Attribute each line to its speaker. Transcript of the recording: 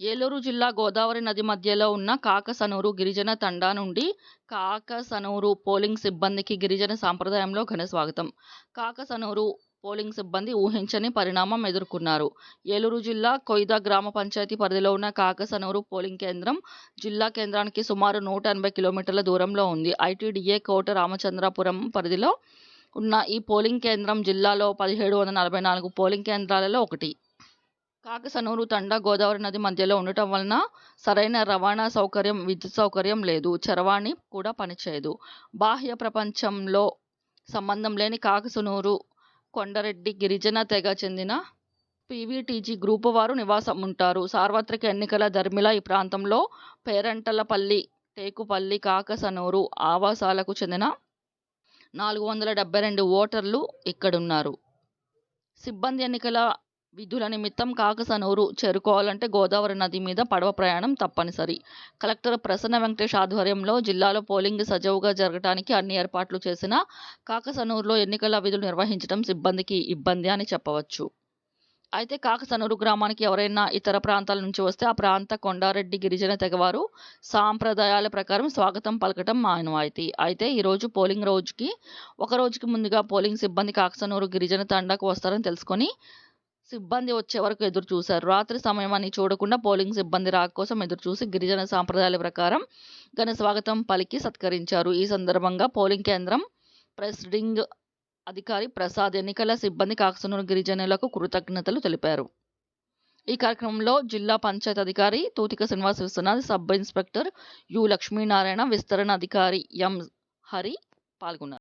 Speaker 1: ఏలూరు జిల్లా గోదావరి నది మధ్యలో ఉన్న కాకసనూరు గిరిజన తండా నుండి కాకసనూరు పోలింగ్ సిబ్బందికి గిరిజన సాంప్రదాయంలో ఘన స్వాగతం. కాకసనూరు పోలింగ్ సిబ్బంది ఊహించని పరిణామం ఎదుర్కొన్నారు. ఏలూరు జిల్లా కొయిదా గ్రామ పంచాయతీ పరిధిలో ఉన్న కాకసనూరు పోలింగ్ కేంద్రం జిల్లా కేంద్రానికి సుమారు నూట ఎనభై కిలోమీటర్ల దూరంలో ఉంది. ఐటీడీఏ కోట రామచంద్రాపురం పరిధిలో ఉన్న ఈ పోలింగ్ కేంద్రం జిల్లాలో పదిహేడు వందల నలభై నాలుగు పోలింగ్ కేంద్రాలలో ఒకటి. కాకసనూరు తండా గోదావరి నది మధ్యలో ఉండటం వలన సరైన రవాణా సౌకర్యం విద్యుత్ సౌకర్యం లేదు. చరవాణి కూడా పనిచేయదు. బాహ్య ప్రపంచంలో సంబంధం లేని కాకసనూరు కొండరెడ్డి గిరిజన తెగ చెందిన పీవీటీజీ గ్రూపు వారు నివాసం ఉంటారు. సార్వత్రిక ఎన్నికల ధర్మిల ఈ ప్రాంతంలో పేరంటలపల్లి టేకుపల్లి కాకసనూరు ఆవాసాలకు చెందిన నాలుగు వందల డెబ్బై రెండు ఓటర్లు ఇక్కడున్నారు. సిబ్బంది ఎన్నికల విధుల నిమిత్తం కాకసనూరు చేరుకోవాలంటే గోదావరి నది మీద పడవ ప్రయాణం తప్పనిసరి. కలెక్టర్ ప్రసన్న వెంకటేష్ ఆధ్వర్యంలో జిల్లాలో పోలింగ్ సజావుగా జరగడానికి అన్ని ఏర్పాట్లు చేసిన కాకసనూరులో ఎన్నికల విధులు నిర్వహించడం సిబ్బందికి ఇబ్బంది అని చెప్పవచ్చు. అయితే కాకసనూరు గ్రామానికి ఎవరైనా ఇతర ప్రాంతాల నుంచి వస్తే ఆ ప్రాంత కొండారెడ్డి గిరిజన తెగవారు సాంప్రదాయాల ప్రకారం స్వాగతం పలకటం మానవాయితీ. అయితే ఈరోజు పోలింగ్ రోజుకి ఒక రోజుకి ముందుగా పోలింగ్ సిబ్బంది కాకసనూరు గిరిజన తండాకు వస్తారని తెలుసుకొని సిబ్బంది వచ్చే వరకు ఎదురు చూశారు. రాత్రి సమయం అని చూడకుండా పోలింగ్ సిబ్బంది రాక కోసం ఎదురు చూసి గిరిజన సాంప్రదాయాల ప్రకారం ఘన స్వాగతం పలికి సత్కరించారు. ఈ సందర్భంగా పోలింగ్ కేంద్రం ప్రెసిడింగ్ అధికారి ప్రసాద్ ఎన్నికల సిబ్బంది కాకసనూరు గిరిజనులకు కృతజ్ఞతలు తెలిపారు. ఈ కార్యక్రమంలో జిల్లా పంచాయత్ అధికారి Thuthika Srinivasa Vishwanath sub inspector U Lakshminarayana విస్తరణ అధికారి ఎం హరి పాల్గొన్నారు.